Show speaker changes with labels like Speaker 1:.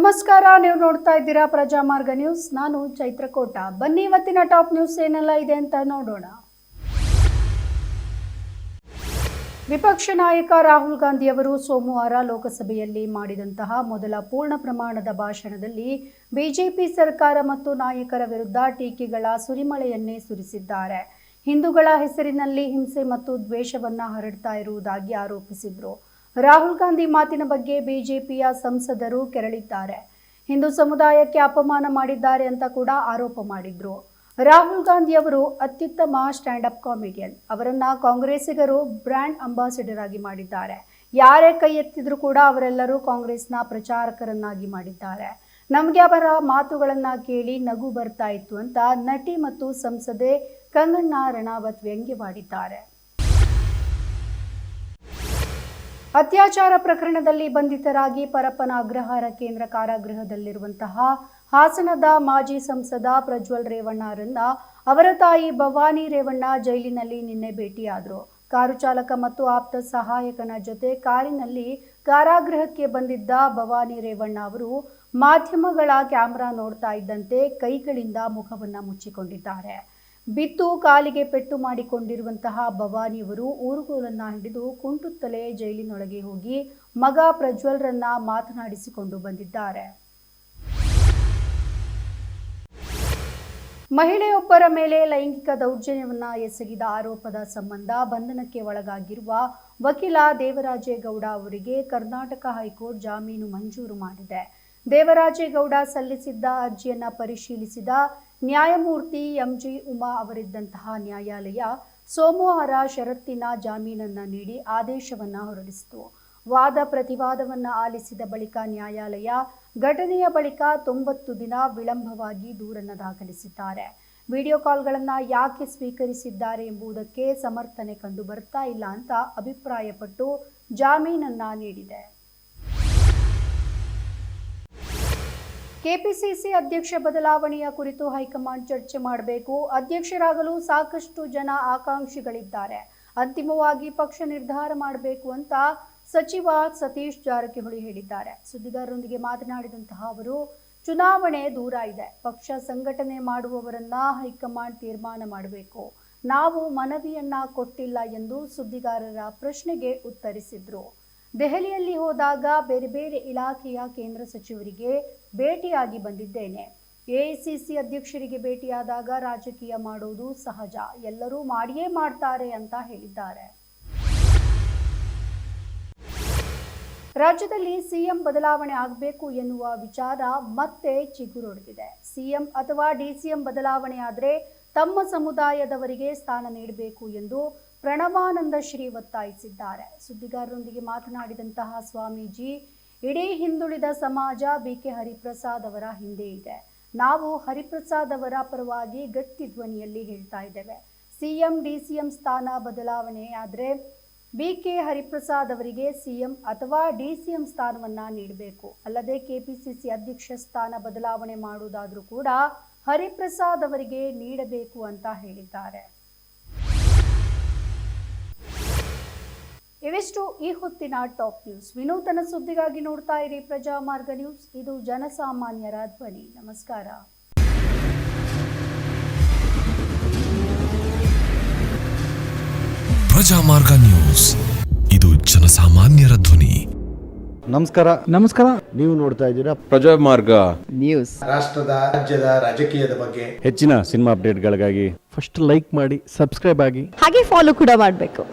Speaker 1: ನಮಸ್ಕಾರ, ನೀವು ನೋಡ್ತಾ ಇದ್ದೀರಾ ಪ್ರಜಾಮಾರ್ಗ ನ್ಯೂಸ್. ನಾನು ಚೈತ್ರಕೋಟ ಬನ್ನಿ, ಇವತ್ತಿನ ಟಾಪ್ ನ್ಯೂಸ್ ಏನೆಲ್ಲ ಇದೆ ಅಂತ ನೋಡೋಣ. ವಿಪಕ್ಷ ನಾಯಕ ರಾಹುಲ್ ಗಾಂಧಿ ಅವರು ಸೋಮವಾರ ಲೋಕಸಭೆಯಲ್ಲಿ ಮಾಡಿದಂತಹ ಮೊದಲ ಪೂರ್ಣ ಪ್ರಮಾಣದ ಭಾಷಣದಲ್ಲಿ ಬಿಜೆಪಿ ಸರ್ಕಾರ ಮತ್ತು ನಾಯಕರ ವಿರುದ್ಧ ಟೀಕೆಗಳ ಸುರಿಮಳೆಯನ್ನೇ ಸುರಿಸಿದ್ದಾರೆ. ಹಿಂದೂಗಳ ಹೆಸರಿನಲ್ಲಿ ಹಿಂಸೆ ಮತ್ತು ದ್ವೇಷವನ್ನು ಹರಡ್ತಾ ಇರುವುದಾಗಿ ಆರೋಪಿಸಿದ್ರು. ರಾಹುಲ್ ಗಾಂಧಿ ಮಾತಿನ ಬಗ್ಗೆ ಬಿಜೆಪಿಯ ಸಂಸದರು ಕೆರಳಿದ್ದಾರೆ. ಹಿಂದೂ ಸಮುದಾಯಕ್ಕೆ ಅಪಮಾನ ಮಾಡಿದ್ದಾರೆ ಅಂತ ಕೂಡ ಆರೋಪ ಮಾಡಿದ್ರು. ರಾಹುಲ್ ಗಾಂಧಿ ಅವರು ಅತ್ಯುತ್ತಮ ಸ್ಟ್ಯಾಂಡ್ ಅಪ್ ಕಾಮಿಡಿಯನ್. ಅವರನ್ನ ಕಾಂಗ್ರೆಸ್ಸಿಗರು ಬ್ರ್ಯಾಂಡ್ ಅಂಬಾಸಿಡರ್ ಆಗಿ ಮಾಡಿದ್ದಾರೆ. ಯಾರೇ ಕೈ ಎತ್ತಿದ್ರು ಕೂಡ ಅವರೆಲ್ಲರೂ ಕಾಂಗ್ರೆಸ್ನ ಪ್ರಚಾರಕರನ್ನಾಗಿ ಮಾಡಿದ್ದಾರೆ. ನಮಗೆ ಅವರ ಮಾತುಗಳನ್ನ ಕೇಳಿ ನಗು ಬರ್ತಾ ಇತ್ತು ಅಂತ ನಟಿ ಮತ್ತು ಸಂಸದೆ ಕಂಗಣ್ಣ ರಣಾವತ್ ವ್ಯಂಗ್ಯವಾಡಿದ್ದಾರೆ. ಅತ್ಯಾಚಾರ ಪ್ರಕರಣದಲ್ಲಿ ಬಂಧಿತರಾಗಿ ಪರಪ್ಪನ ಅಗ್ರಹಾರ ಕೇಂದ್ರ ಕಾರಾಗೃಹದಲ್ಲಿರುವಂತಹ ಹಾಸನದ ಮಾಜಿ ಸಂಸದ ಪ್ರಜ್ವಲ್ ರೇವಣ್ಣರನ್ನ ಅವರ ತಾಯಿ ಭವಾನಿ ರೇವಣ್ಣ ಜೈಲಿನಲ್ಲಿ ನಿನ್ನೆ ಭೇಟಿಯಾದರು. ಕಾರು ಚಾಲಕ ಮತ್ತು ಆಪ್ತ ಸಹಾಯಕನ ಜೊತೆ ಕಾರಿನಲ್ಲಿ ಕಾರಾಗೃಹಕ್ಕೆ ಬಂದಿದ್ದ ಭವಾನಿ ರೇವಣ್ಣ ಅವರು ಮಾಧ್ಯಮಗಳ ಕ್ಯಾಮೆರಾ ನೋಡ್ತಾ ಇದ್ದಂತೆ ಕೈಗಳಿಂದ ಮುಖವನ್ನು ಮುಚ್ಚಿಕೊಂಡಿದ್ದಾರೆ. ಬಿದ್ದು ಕಾಲಿಗೆ ಪೆಟ್ಟು ಮಾಡಿಕೊಂಡಿರುವಂತಹ ಭವಾನಿಯವರು ಊರುಗೋಲನ್ನ ಹಿಡಿದು ಕುಂಟುತ್ತಲೇ ಜೈಲಿನೊಳಗೆ ಹೋಗಿ ಮಗ ಪ್ರಜ್ವಲ್ರನ್ನ ಮಾತನಾಡಿಸಿಕೊಂಡು ಬಂದಿದ್ದಾರೆ. ಮಹಿಳೆಯೊಬ್ಬರ ಮೇಲೆ ಲೈಂಗಿಕ ದೌರ್ಜನ್ಯವನ್ನ ಎಸಗಿದ ಆರೋಪದ ಸಂಬಂಧ ಬಂಧನಕ್ಕೆ ಒಳಗಾಗಿರುವ ವಕೀಲ ದೇವರಾಜೇಗೌಡ ಅವರಿಗೆ ಕರ್ನಾಟಕ ಹೈಕೋರ್ಟ್ ಜಾಮೀನು ಮಂಜೂರು ಮಾಡಿದೆ. ದೇವರಾಜೇಗೌಡ ಸಲ್ಲಿಸಿದ್ದ ಅರ್ಜಿಯನ್ನು ಪರಿಶೀಲಿಸಿದ ನ್ಯಾಯಮೂರ್ತಿ ಎಂಜಿ ಉಮಾ ಅವರಿದ್ದಂತಹ ನ್ಯಾಯಾಲಯ ಸೋಮವಾರ ಷರತ್ತಿನ ಜಾಮೀನನ್ನು ನೀಡಿ ಆದೇಶವನ್ನ ಹೊರಡಿಸಿತು. ವಾದ ಪ್ರತಿವಾದವನ್ನು ಆಲಿಸಿದ ಬಳಿಕ ನ್ಯಾಯಾಲಯ ಘಟನೆಯ ಬಳಿಕ ತೊಂಬತ್ತು ದಿನ ವಿಳಂಬವಾಗಿ ದೂರನ್ನು ದಾಖಲಿಸಿದ್ದಾರೆ. ವಿಡಿಯೋ ಕಾಲ್ಗಳನ್ನು ಯಾಕೆ ಸ್ವೀಕರಿಸಿದ್ದಾರೆ ಎಂಬುದಕ್ಕೆ ಸಮರ್ಥನೆ ಕಂಡು ಬರ್ತಾ ಇಲ್ಲ ಅಂತ ಅಭಿಪ್ರಾಯಪಟ್ಟು ಜಾಮೀನನ್ನ ನೀಡಿದೆ. ಕೆಪಿಸಿಸಿ ಅಧ್ಯಕ್ಷ ಬದಲಾವಣೆಯ ಕುರಿತು ಹೈಕಮಾಂಡ್ ಚರ್ಚೆ ಮಾಡಬೇಕು. ಅಧ್ಯಕ್ಷರಾಗಲು ಸಾಕಷ್ಟು ಜನ ಆಕಾಂಕ್ಷಿಗಳಿದ್ದಾರೆ. ಅಂತಿಮವಾಗಿ ಪಕ್ಷ ನಿರ್ಧಾರ ಮಾಡಬೇಕು ಅಂತ ಸಚಿವ ಸತೀಶ್ ಜಾರಕಿಹೊಳಿ ಹೇಳಿದ್ದಾರೆ. ಸುದ್ದಿಗಾರರೊಂದಿಗೆ ಮಾತನಾಡಿದಂತಹ ಅವರು, ಚುನಾವಣೆ ದೂರ ಇದೆ. ಪಕ್ಷ ಸಂಘಟನೆ ಮಾಡುವವರನ್ನ ಹೈಕಮಾಂಡ್ ತೀರ್ಮಾನ ಮಾಡಬೇಕು. ನಾವು ಮನವಿಯನ್ನ ಕೊಟ್ಟಿಲ್ಲ ಎಂದು ಸುದ್ದಿಗಾರರ ಪ್ರಶ್ನೆಗೆ ಉತ್ತರಿಸಿದ್ರು. ದೆಹಲಿಯಲ್ಲಿ ಹೋದಾಗ ಬೇರೆ ಬೇರೆ ಇಲಾಖೆಯ ಕೇಂದ್ರ ಸಚಿವರಿಗೆ ಭೇಟಿಯಾಗಿ ಬಂದಿದ್ದೇನೆ. ಎಐಸಿಸಿ ಅಧ್ಯಕ್ಷರಿಗೆ ಭೇಟಿಯಾದಾಗ ರಾಜಕೀಯ ಮಾಡೋದು ಸಹಜ, ಎಲ್ಲರೂ ಮಾಡಿಯೇ ಮಾಡ್ತಾರೆ ಅಂತ ಹೇಳಿದ್ದಾರೆ. ರಾಜ್ಯದಲ್ಲಿ ಸಿಎಂ ಬದಲಾವಣೆ ಆಗಬೇಕು ಎನ್ನುವ ವಿಚಾರ ಮತ್ತೆ ಚಿಗುರೊಡೆದಿದೆ. ಸಿಎಂ ಅಥವಾ ಡಿಸಿಎಂ ಬದಲಾವಣೆ ಆದರೆ ತಮ್ಮ ಸಮುದಾಯದವರಿಗೆ ಸ್ಥಾನ ನೀಡಬೇಕು ಎಂದು ಪ್ರಣವಾನಂದ ಶ್ರೀ ಒತ್ತಾಯಿಸಿದ್ದಾರೆ. ಸುದ್ದಿಗಾರರೊಂದಿಗೆ ಮಾತನಾಡಿದಂತಹ ಸ್ವಾಮೀಜಿ, ಇಡೀ ಹಿಂದುಳಿದ ಸಮಾಜ ಬಿ ಕೆ ಹರಿಪ್ರಸಾದ್ ಅವರ ಹಿಂದೆ ಇದೆ. ನಾವು ಹರಿಪ್ರಸಾದ್ ಅವರ ಪರವಾಗಿ ಗಟ್ಟಿ ಧ್ವನಿಯಲ್ಲಿ ಹೇಳ್ತಾ ಇದ್ದೇವೆ. ಸಿಎಂ ಎಂ ಸ್ಥಾನ ಬದಲಾವಣೆ ಆದರೆ ಬಿಕೆ ಹರಿಪ್ರಸಾದ್ ಅವರಿಗೆ ಸಿಎಂ ಅಥವಾ ಡಿ ಸಿ ಎಂ ಸ್ಥಾನವನ್ನು ನೀಡಬೇಕು. ಅಲ್ಲದೆ ಕೆಪಿಸಿಸಿ ಅಧ್ಯಕ್ಷ ಸ್ಥಾನ ಬದಲಾವಣೆ ಮಾಡುವುದಾದರೂ ಕೂಡ ಹರಿಪ್ರಸಾದ್ ಅವರಿಗೆ ನೀಡಬೇಕು ಅಂತ ಹೇಳಿದ್ದಾರೆ. ಇವಿಷ್ಟು ಈ ಹೊತ್ತಿನ ಟಾಪ್ ನ್ಯೂಸ್. ವಿನೂತನ ಸುದ್ದಿಗಾಗಿ ನೋಡ್ತಾ ಇರಿ ಪ್ರಜಾಮಾರ್ಗ ನ್ಯೂಸ್. ಇದು ಜನಸಾಮಾನ್ಯರ ಧ್ವನಿ. ನಮಸ್ಕಾರ.
Speaker 2: ಪ್ರಜಾಮಾರ್ಗ ನ್ಯೂಸ್. ಇದು ಜನಸಾಮಾನ್ಯರ ಧ್ವನಿ.
Speaker 3: ನಮಸ್ಕಾರ.
Speaker 4: ನಮಸ್ಕಾರ.
Speaker 3: ನೀವು ನೋಡ್ತಾ ಇದ್ದೀರಾ
Speaker 5: ಪ್ರಜಾಮಾರ್ಗ
Speaker 4: ನ್ಯೂಸ್.
Speaker 6: ರಾಷ್ಟ್ರದ ರಾಜ್ಯದ ರಾಜಕೀಯದ ಬಗ್ಗೆ.
Speaker 3: ಹೆಚ್ಚಿನ ಸಿನಿಮಾ ಅಪ್ಡೇಟ್ಗಳಿಗಾಗಿ
Speaker 4: ಫಸ್ಟ್ ಲೈಕ್ ಮಾಡಿ ಸಬ್ಸ್ಕ್ರೈಬ್ ಆಗಿ.
Speaker 7: ಹಾಗೆ ಫಾಲೋ ಕೂಡ ಮಾಡಬೇಕು.